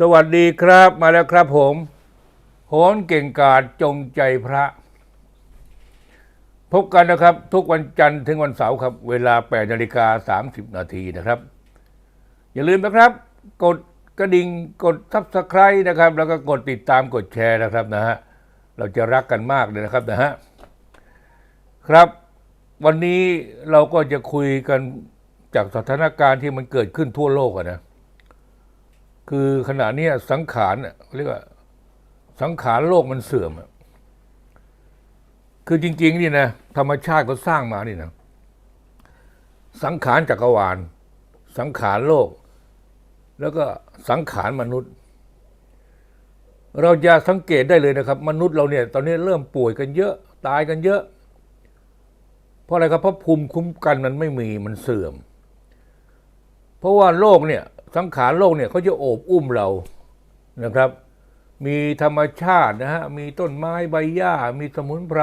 สวัสดีครับมาแล้วครับผมโหนเก่งกาจจงใจพระ พบกันนะครับ ทุกวันจันทร์ถึงวันเสาร์ครับ เวลา8นาฬิกา30 นาทีนะครับ อย่าลืมนะครับ กดกระดิ่งกดทับสไครต์นะครับ แล้วก็กดติดตามกดแชร์นะครับนะฮะเราจะรักกันมากเลยนะครับนะฮะครับ วันนี้เราก็จะคุยกันจากสถานการณ์ที่มันเกิดขึ้นทั่วโลกนะ คือขณะนี้สังขารน่ะเรียกว่าสังขารโลกมันเสื่อมอะคือจริง ๆ นี่นะธรรมชาติก็สร้างมานี่นะสังขารจักรวาล สังขารโลก แล้วก็สังขารมนุษย์ เราจะสังเกตได้เลยนะครับ มนุษย์เราเนี่ยตอนนี้เริ่มป่วยกันเยอะ ตายกันเยอะ เพราะอะไรครับเพราะภูมิคุ้มกันมันไม่มีมันเสื่อม เพราะว่าโลกเนี่ย สังขารโลกเนี่ยเขาจะโอบอุ้มเรานะครับ มีธรรมชาตินะฮะมีต้นไม้ใบหญ้า มีสมุนไพร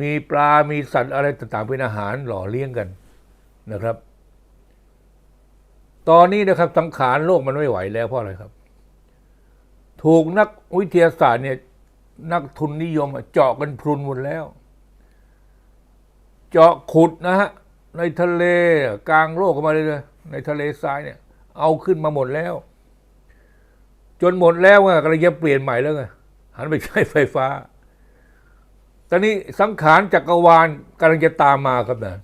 มีปลา มีสัตว์อะไรต่างๆเป็นอาหารหล่อเลี้ยงกันนะครับ ตอนนี้นะครับสังขารโลกมันไม่ไหวแล้วเพราะอะไรครับ ถูกนักวิทยาศาสตร์เนี่ยนักทุนนิยมเจาะกันพรุนหมดแล้ว เจาะขุดนะฮะในทะเลกลางโลกออกมาเลยเลยในทะเลทรายเนี่ย เอาขึ้นมาหมดแล้ว จนหมดแล้วไงกำลังจะเปลี่ยนใหม่แล้วไงหันไปใช้ไฟฟ้า ตอนนี้สังขารจักรวาลกำลังจะตามมาครับนะ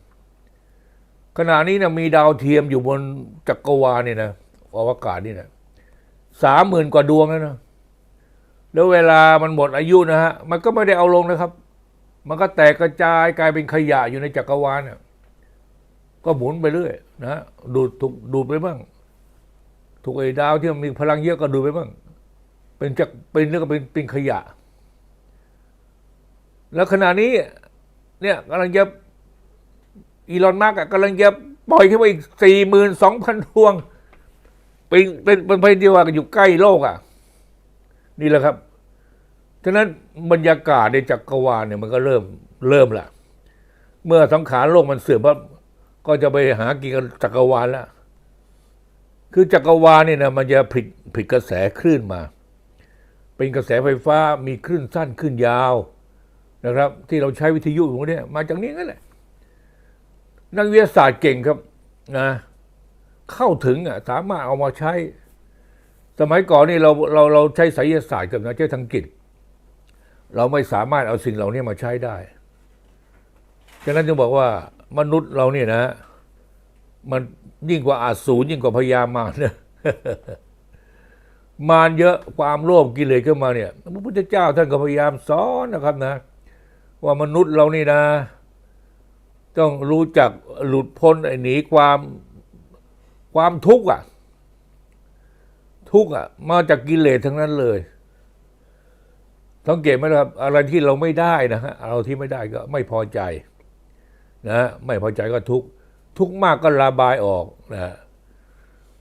ขณะนี้นะมีดาวเทียมอยู่บนจักรวาลเนี่ยนะอวกาศนี่นะสามหมื่นกว่าดวงแล้วนะแล้วเวลามันหมดอายุนะฮะ มันก็ไม่ได้เอาลงนะครับ มันก็แตกกระจายกลายเป็นขยะอยู่ในจักรวาลเนี่ยก็หมุนไปเรื่อยนะฮะดูดถูกดูดไปบ้าง ถูกไอ้ดาวที่มันมีพลังเยอะก็ดูดไปบ้างเป็นจักเป็นแล้วก็เป็นเป็นขยะ แล้วขณะนี้ เนี่ยกำลังจะอีลอนมาร์กกำลังจะปล่อยขึ้นมาอีกสี่หมื่นสองพันดวง เป็นเป็นเป็นไปเดียวกันอยู่ใกล้โลกอะ นี่แหละครับฉะนั้นบรรยากาศในจักรวาลเนี่ยมันก็เริ่มเริ่มละเมื่อสังขารโลกมันเสื่อมปั๊บก็จะไปหากินกับจักรวาลแล้ว คือจักรวาลเนี่ยนะมันจะผิดผิดกระแสคลื่นมา เป็นกระแสไฟฟ้ามีคลื่นสั้นคลื่นยาวนะครับ ที่เราใช้วิทยุพวกนี้มาจากนี้นั่นแหละนักวิทยาศาสตร์เก่งครับนะเข้าถึงอะสามารถเอามาใช้ สมัยก่อนนี่เราเราเราใช้ไสยศาสตร์กับนะใช้ทางจิตเราไม่สามารถเอาสิ่งเหล่านี้มาใช้ได้ ฉะนั้นจึงบอกว่ามนุษย์เราเนี่ยนะ มันยิ่งกว่าอาสูรยิ่งกว่าพญามารเนี่ยมารเยอะความโลภกิเลสขึ้นมาเนี่ยพระพุทธเจ้าท่านก็พยายามสอนนะครับนะ ว่ามนุษย์เรานี่นะ ต้องรู้จักหลุดพ้นไอ้หนีความความทุกข์อะ ทุกข์อะ มาจากกิเลสทั้งนั้นเลยสังเกตไหมครับ อะไรที่เราไม่ได้นะฮะเราที่ไม่ได้ก็ไม่พอใจ นะไม่พอใจก็ทุกข์ ทุกมากก็ระบายออกนะ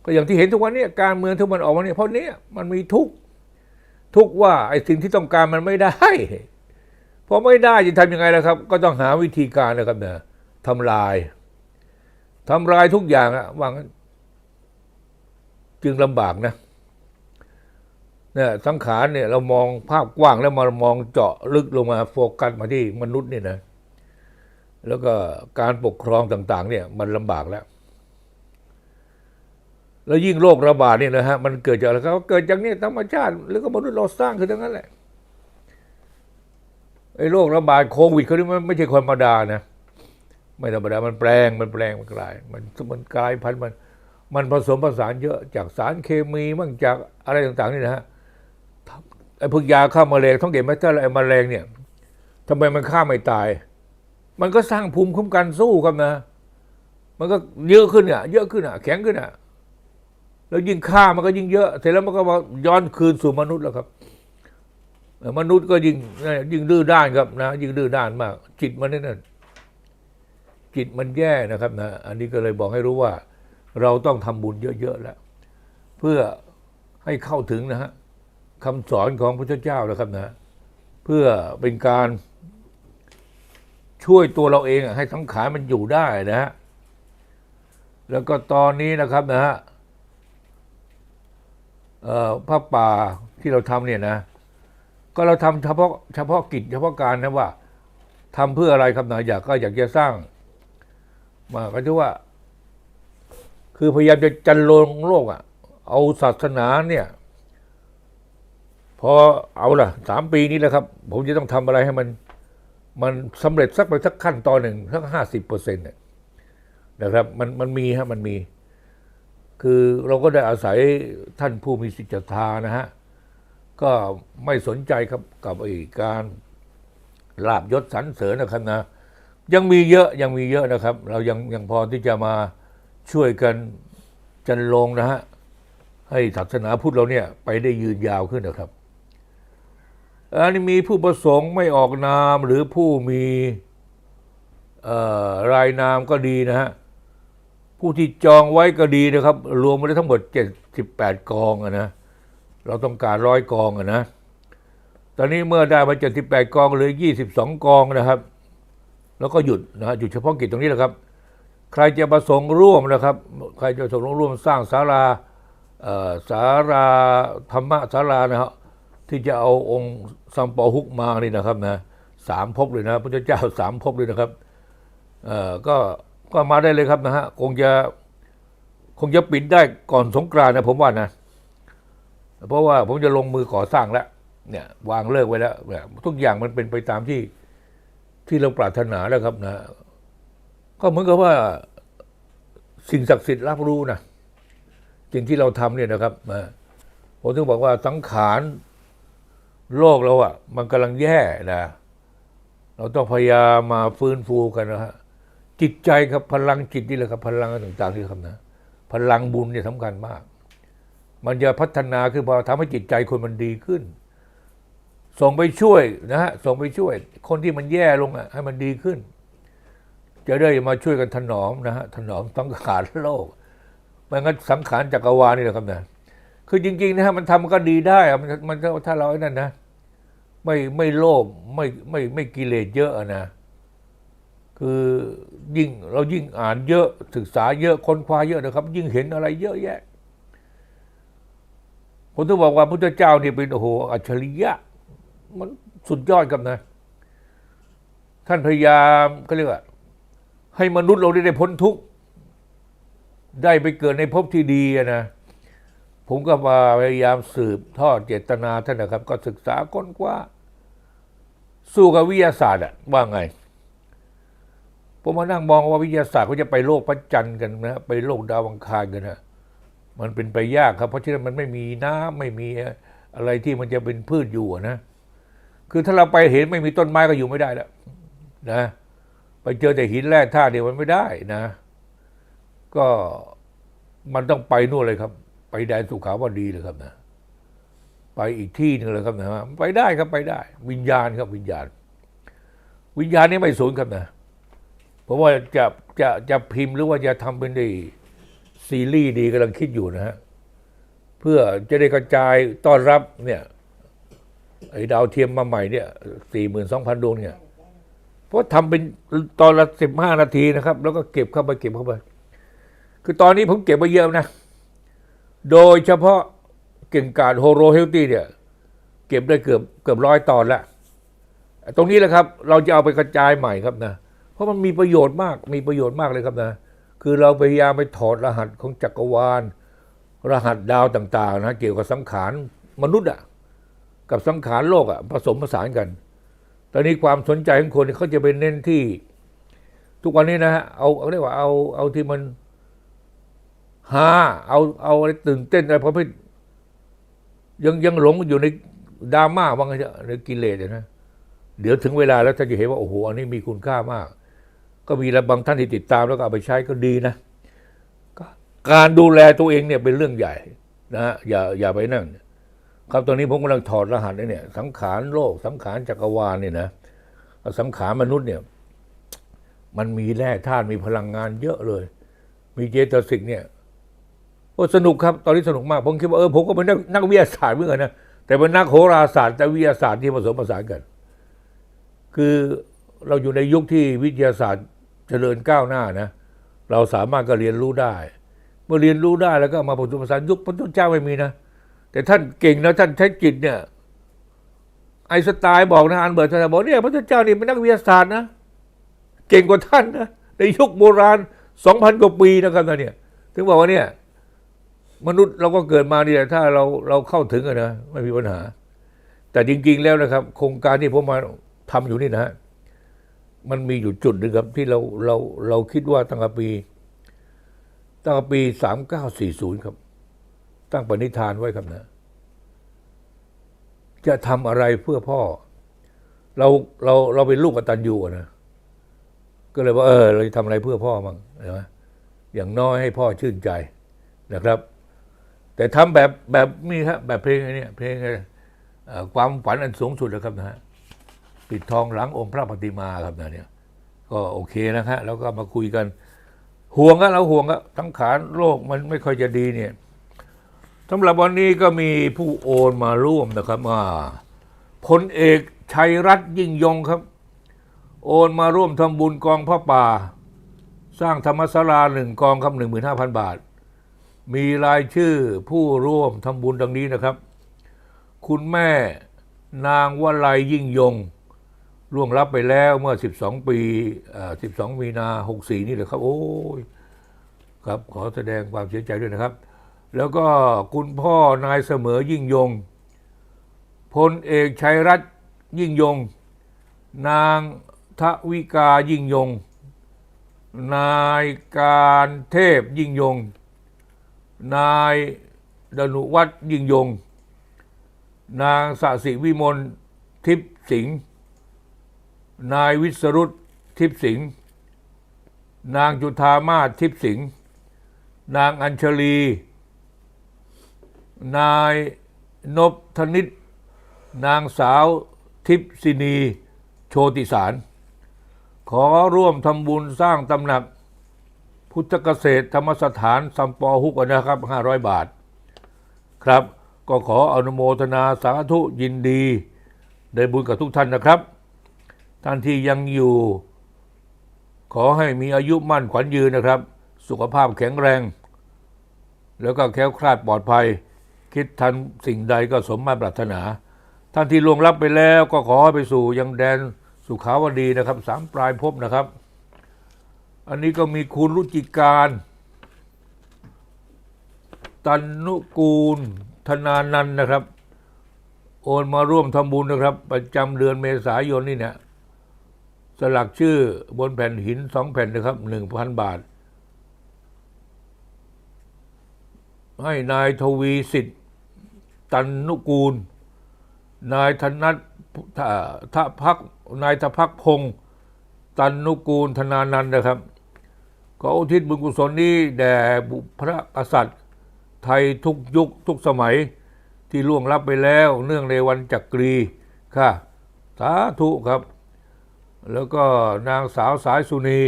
ก็อย่างที่เห็นทุกวันนี้การเมืองทุกมันออกมาเนี่ยเพราะเนี้ยมันมีทุกทุกว่าไอ้สิ่งที่ต้องการมันไม่ได้พอไม่ได้จะทำยังไงล่ะครับ ก็ต้องหาวิธีการนะครับเนะทำลายทำลายทุกอย่างอะวางจึงลำบากนะเนี่ยสังขารเนี่ยเรามองภาพกว้างแล้วมามองเจาะลึกลงมาโฟกัสมาที่มนุษย์เนี่ยนะ แล้วก็การปกครองต่างๆเนี่ยมันลำบากแล้ว แล้วยิ่งโรคระบาดเนี่ยนะฮะมันเกิดจากอะไรก็เกิดจากเนี่ยธรรมชาติแล้วก็มนุษย์เราสร้างขึ้นทั้งนั้นแหละไอ้โรคระบาดโควิดเขาเนี่มันไม่ใช่คนธรรมดานะไม่ธรรมดามันแปลงมันแปลงมันกลาย มันมันกลายพันธุ์มัน มันผสมผสานเยอะจากสารเคมีมั่งจากอะไรต่างๆนี่นะฮะไอ้พวกยาฆ่าแมลงท้องเก็บไหมถ้าไอ้แมลงเนี่ยทำไมมันฆ่าไม่ตาย มันก็สร้างภูมิคุ้มกันสู้ครับนะ มันก็เยอะขึ้นอะ เยอะขึ้นอะ แข็งขึ้นอะ แล้วยิ่งฆ่ามันก็ยิ่งเยอะ เสร็จแล้วมันก็มาย้อนคืนสู่มนุษย์แล้วครับ มนุษย์ก็ยิ่งยิ่งดื้อด้านครับนะ ยิ่งดื้อด้านมาก จิตมันนั่นจิตมันแย่นะครับนะ อันนี้ก็เลยบอกให้รู้ว่า เราต้องทำบุญเยอะๆแล้ว เพื่อให้เข้าถึงนะฮะคำสอนของพระเจ้าแล้วครับนะ เพื่อเป็นการ ช่วยตัวเราเองอะให้สังขารมันอยู่ได้นะฮะแล้วก็ตอนนี้นะครับนะฮะเอ่อผ้าป่าที่เราทำเนี่ยนะ ก็เราทำเฉพาะเฉพาะกิจเฉพาะการนะว่าทำเพื่ออะไรครับนะอยากก็อยากจะสร้าง มาก็คือว่า คือพยายามจะจันโลงโลกอะ่ะ เอาศาสนาเนี่ย พอเอาล่ะสามปีนี้แหละครับ ผมจะต้องทำอะไรให้มัน มันสำเร็จสักไปสักขั้นตอนหนึ่งสักห้าสิบเปอร์เซ็นต์เนี่ยนะครับมันมันมีฮะมันมี คือเราก็ได้อาศัยท่านผู้มีสิทธิธานะฮะ ก็ไม่สนใจครับกับไอ้การลาบยศสรรเสริญนะครับนะ ยังมีเยอะยังมีเยอะนะครับ เรายังยังพอที่จะมาช่วยกันจันลงนะฮะ ให้ศาสนาพุทธเราเนี่ยไปได้ยืนยาวขึ้นนะครับ อันนี้มีผู้ประสงค์ไม่ออกนามหรือผู้มีรายนามก็ดีนะฮะผู้ที่จองไว้ก็ดีนะครับ รวมมาได้ทั้งหมด 78 กองอะนะเราต้องการร้อยกองอะนะตอนนี้เมื่อได้มา 78 กองเหลือ22 กองนะครับ แล้วก็หยุดนะหยุดเฉพาะกิจตรงนี้แหละครับ ใครจะประสงค์ร่วมนะครับ ใครจะประสงค์ร่วมสร้างศาลาศาลาธรรมะศาลานะครับ ที่จะเอาองค์ซัมปอฮุกมานี่นะครับนะสามภพเลยนะพระเจ้าสามภพเลยนะครับเอ่อก็ก็มาได้เลยครับนะฮะคงจะคงจะปิดได้ก่อนสงกรานนะผมว่านะ เพราะว่าผมจะลงมือก่อสร้างแล้วเนี่ยวางเลิกไว้แล้วเนี่ยทุกอย่างมันเป็นไปตามที่ที่เราปรารถนาแล้วครับนะ ก็เหมือนกับว่าสิ่งศักดิ์สิทธิ์รับรู้นะสิ่งที่เราทำเนี่ยนะครับผมถึงบอกว่าสังขาร โลกเราอะ่ะ มันกำลังแย่นะเราต้องพยายามมาฟื้นฟูกันนะฮะจิตใจครับพลังจิตนี่แหละครับ พลังต่างๆที่ทำนะพลังบุญเนี่ยสำคัญมาก มันจะพัฒนาขึ้นพอทำให้จิตใจคนมันดีขึ้น ส่งไปช่วยนะฮะส่งไปช่วย คนที่มันแย่ลงอะให้มันดีขึ้น จะได้มาช่วยกันถนอมนะฮะถนอมสังขารโลกไม่งั้นสังขารจักรวาลนี่แหละครับนะคือจริงๆนะฮะมันทำก็ดีได้มันมันถ้าเราไอ้นั่นนะ ไม่ไม่โลภไม่ไม่ไม่กิเลสเยอะนะ คือยิ่งเรายิ่งอ่านเยอะศึกษาเยอะค้นคว้าเยอะนะครับ ยิ่งเห็นอะไรเยอะแยะผมต้องบอกว่าพุทธเจ้านี่เป็นโอ้โหอัจฉริยะ มันสุดยอดครับนะ ท่านพยายามก็เรียกว่าให้มนุษย์เราได้ได้พ้นทุกข์ได้ไปเกิดในภพที่ดีนะผมก็มาพยายามสืบทอดเจตนาท่านนะครับ ก็ศึกษาค้นคว้า สู้กับวิทยาศาสตร์อะว่าไงผมมานั่งมองว่าวิทยาศาสตร์เขาจะไปโลกพระจันทร์กันนะไปโลกดาวังคารกันนะมันเป็นไปยากครับ เพราะฉะนั้นมันไม่มีน้ำไม่มีอะไรที่มันจะเป็นพืชอยู่นะ คือถ้าเราไปเห็นไม่มีต้นไม้ก็อยู่ไม่ได้แล้วนะ ไปเจอแต่หินแร่ธาตุเดียวมันไม่ได้นะ ก็มันต้องไปนู่นเลยครับ ไปแดนสุขาวดีเลยครับนะ ไปอีกที่หนึ่งเลยครับนะไปได้ครับไปได้ วิญญาณครับวิญญาณ วิญญาณนี่ไม่สูญครับนะเพราะว่าจะจะจะพิมพ์หรือว่าจะทำเป็นด้ซีรีส์ดีกำลังคิดอยู่นะฮะเพื่อจะได้กระจายต้อนรับเนี่ยไอ้ดาวเทียมมาใหม่เนี่ยสี่หมื่นสองพันดวงเนี่ยเพราะทำเป็นตอนละสิบห้านาทีนะครับ แล้วก็เก็บเข้าไปเก็บเข้าไป คือตอนนี้ผมเก็บมาเยอะนะ โดยเฉพาะ เก่งกาจโฮโรเฮลตี้เนี่ยเก็บได้เกือบเกือบร้อยตอนละตรงนี้แหละครับ เราจะเอาไปกระจายใหม่ครับนะ เพราะมันมีประโยชน์มากมีประโยชน์มากเลยครับนะ คือเราพยายามไปถอดรหัสของจักรวาล รหัสดาวต่างๆนะเกี่ยวกับสังขารมนุษย์อะกับสังขารโลกอะผสมผสานกัน ตอนนี้ความสนใจของคนเขาจะไปเน้นที่ ทุกวันนี้นะฮะเอาเรียกว่าเอาเอาที่มันฮาเอาเอาอะไรตื่นเต้นอะไรเพราะไม่ ยังยังหลงอยู่ในดราม่าว่างเถอะในกิเลสนะ เดี๋ยวถึงเวลาแล้วท่านจะเห็นว่าโอ้โหอันนี้มีคุณค่ามาก ก็มีแล้วบางท่านที่ติดตามแล้วก็เอาไปใช้ก็ดีนะก็การดูแลตัวเองเนี่ยเป็นเรื่องใหญ่นะฮะอย่าอย่าไปนั่งครับตอนนี้ผมกำลังถอดรหัสเนี่ย สังขารโลก สังขารจักรวาลเนี่ยนะสังขารมนุษย์เนี่ย มันมีแร่ธาตุมีพลังงานเยอะเลย มีเจตสิกเนี่ย โอ้สนุกครับ ตอนนี้สนุกมาก ผมคิดว่าเออผมก็เป็นนักนักวิทยาศาสตร์เหมือนกันนะ แต่เป็นนักโหราศาสตร์แต่วิทยาศาสตร์ที่ผสมผสานกัน คือเราอยู่ในยุคที่วิทยาศาสตร์เจริญก้าวหน้านะ เราสามารถก็เรียนรู้ได้ เมื่อเรียนรู้ได้แล้วก็มาผสมผสานยุคพระพุทธเจ้าไม่มีนะ แต่ท่านเก่งนะท่านใช้จิตเนี่ย ไอสไตล์บอกนะอันเบิร์ตท่านบอกเนี่ยพระเจ้านี่เป็นนักวิทยาศาสตร์นะ เก่งกว่าท่านนะในยุคโบราณสองพันกว่าปีนะครับนะเนี่ย ถึงบอกว่าเนี่ย มนุษย์เราก็เกิดมาเนี่ยถ้าเราเราเข้าถึงอะนะไม่มีปัญหา แต่จริง ๆ แล้วนะครับ โครงการที่ผมมาทำอยู่นี่นะมันมีอยู่จุดหนึ่งครับ ที่เราเราเราคิดว่าตั้งแต่ปีตั้งแต่ปีสามเก้าสี่ศูนย์ครับ ตั้งปณิธานไว้ครับนะ จะทำอะไรเพื่อพ่อ เราเราเราเป็นลูกกตัญญูนะก็เลยว่าเออ เราจะทำอะไรเพื่อพ่อมั่งใช่ไหมอย่างน้อยให้พ่อชื่นใจนะครับ แต่ทำแบบแบบนี้ครับแบบเพลงอันเนี้ยเพลงความฝันอันสูงสุดนะครับนะฮะปิดทองหลังองค์พระปฏิมาครับนะเนี่ยก็โอเคนะฮะแล้วก็มาคุยกัน ห่วงก็เราห่วงก็ทั้งขานโลกมันไม่ค่อยจะดีเนี่ยสำหรับวันนี้ก็มีผู้โอนมาร่วมนะครับว่าพลเอกชัยรัตน์ยิ่งยงครับ โอนมาร่วมทำบุญกองพ่อป่า สร้างธรรมศาลาหนึ่งกองครับหนึ่งหมื่นห้าพันบาท มีรายชื่อผู้ร่วมทำบุญดังนี้นะครับ คุณแม่นางวลัยยิ่งยงล่วงรับไปแล้วเมื่อ 12 ปีเอ่อ12 มีนา 64 นี่เลยครับ โอ้ยครับ ขอแสดงความเสียใจด้วยนะครับ แล้วก็คุณพ่อนายเสมอยิ่งยงพลเอกชัยรัตน์ยิ่งยง นางทวิกายิ่งยง นายการเทพยิ่งยง นายดนุวัฒน์ยิ่งยง นางสสิวิมลทิพย์สิงห์นายวิสรุตทิพย์สิงห์นางจุธามาทิพย์สิงห์นางอัญชลี นายนพธนิต นางสาวทิพย์สินี โชติสาร ขอร่วมทำบุญสร้างตำหนัก พุทธเกษตรธรรมสถานสัมปอฮุกนะครับ 500 บาท ครับ ก็ขออนุโมทนาสาธุยินดีได้บุญกับทุกท่านนะครับ ท่านที่ยังอยู่ ขอให้มีอายุมั่นขวัญยืนนะครับ สุขภาพแข็งแรง แล้วก็แคล้วคลาดปลอดภัย คิดทันสิ่งใดก็สมมาตรปรารถนา ท่านที่ล่วงลับไปแล้วก็ขอให้ไปสู่ยังแดนสุขาวดีนะครับ สามปลายภพนะครับ อันนี้ก็มีคุณรุจิการ ตันนุกูล ธนานันนะครับ โอนมาร่วมทำบุญนะครับ ประจำเดือนเมษายนนี่เนี่ยสลักชื่อบนแผ่นหินสองแผ่นนะครับหนึ่งพันบาท ให้นายทวีสิทธิ์ ตันนุกูล นายธนัททพักนายทพักพงศ์ตันนุกูลธนานันนะครับ ขออุทิศบุญกุศลนี้แด่บุพระกษัตริย์ ไทยทุกยุคทุกสมัยที่ล่วงลับไปแล้วเนื่องในวันจักรีค่ะ สาธุครับ แล้วก็นางสาวสายสุนี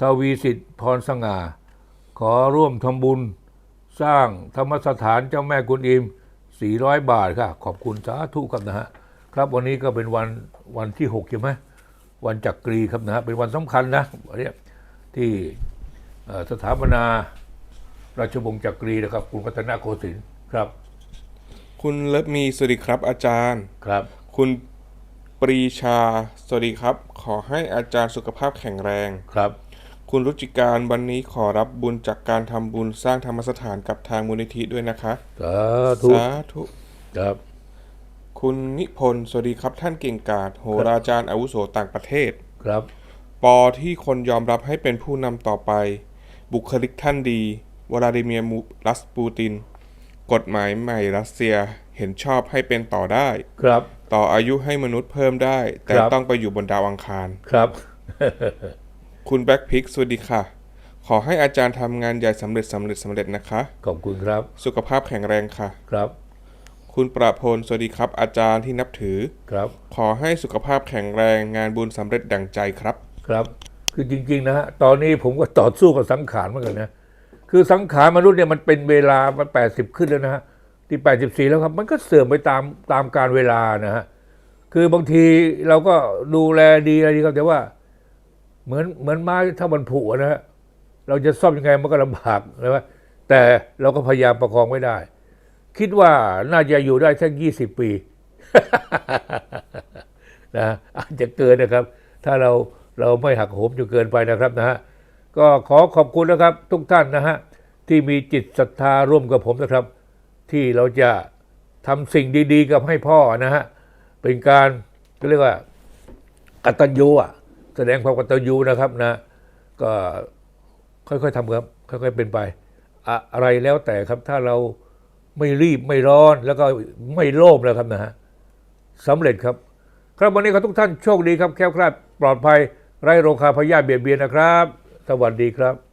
ทวีสิทธิ์พรสง่า ขอร่วมทำบุญ สร้างธรรมสถานเจ้าแม่กุนอิม 400 บาทค่ะ ขอบคุณสาธุครับนะฮะครับวันนี้ก็เป็นวันวันที่ 6 ใช่ไหมวันจักรีครับนะฮะเป็นวันสำคัญนะวันเนี้ ที่เอ่อสถาปนาราชวงศ์จักรีนะครับกรุงรัตนโกสินทร์ครับ คุณเลิฟมีสวัสดีครับอาจารย์ ครับ คุณปรีชา สวัสดีครับ ขอให้อาจารย์สุขภาพแข็งแรง ครับ คุณรุจิการวันนี้ขอรับบุญจากการทำบุญสร้างธรรมสถานกับทางมูลนิธิด้วยนะคะสาธุสาธุครับ คุณนิพนธ์สวัสดีครับท่านเก่งกาจโหราจารย์อาวุโสต่างประเทศครับ ปอที่คนยอมรับให้เป็นผู้นำต่อไป บุคลิกท่านดี วลาดิเมียร์มูรัสปูติน กฎหมายใหม่รัสเซียเห็นชอบให้เป็นต่อได้ ครับ ต่ออายุให้มนุษย์เพิ่มได้ แต่ครับ ต้องไปอยู่บนดาวอังคาร ครับ คุณแบ็คพิกสวัสดีค่ะ ขอให้อาจารย์ทำงานใหญ่สำเร็จสำเร็จสำเร็จนะคะ ขอบคุณครับ สุขภาพแข็งแรงค่ะ ครับ คุณประพลสวัสดีครับ อาจารย์ที่นับถือ ครับ ขอให้สุขภาพแข็งแรงงานบุญสำเร็จดังใจครับ ครับ คือจริง ๆ นะฮะตอนนี้ผมก็ต่อสู้กับสังขารเหมือนกันนะคือสังขารมนุษย์เนี่ยมันเป็นเวลามันแปดสิบขึ้นแล้วนะฮะที่แปดสิบสี่แล้วครับ มันก็เสื่อมไปตามตามการเวลานะฮะคือบางทีเราก็ดูแลดีอะไรดีครับแต่ว่า เหมือนเหมือนไม้ถ้ามันผุนะฮะเราจะซ่อมยังไงมันก็ลำบากนะว่าแต่เราก็พยายามประคองไว้ได้ คิดว่าน่าจะอยู่ได้สักยี่สิบปีนะอาจจะเกินนะครับ ถ้าเรา เราไม่หักโหมจนเกินไปนะครับนะฮะก็ขอขอบคุณนะครับทุกท่านนะฮะที่มีจิตศรัทธาร่วมกับผมนะครับ ที่เราจะทำสิ่งดี ๆ กับให้พ่อนะฮะเป็นการก็เรียกว่ากตัญญูอะแสดงความกตัญญูนะครับนะ ก็ค่อยๆทำครับค่อยๆเป็นไปอะอะไรแล้วแต่ครับถ้าเราไม่รีบไม่ร้อนแล้วก็ไม่โลภแล้วครับนะฮะสำเร็จครับ ครับวันนี้ขอทุกท่านโชคดีครับแคล้วคลาดปลอดภัย ไร้โรคาพยาธิเบียดเบียนนะครับ สวัสดีครับ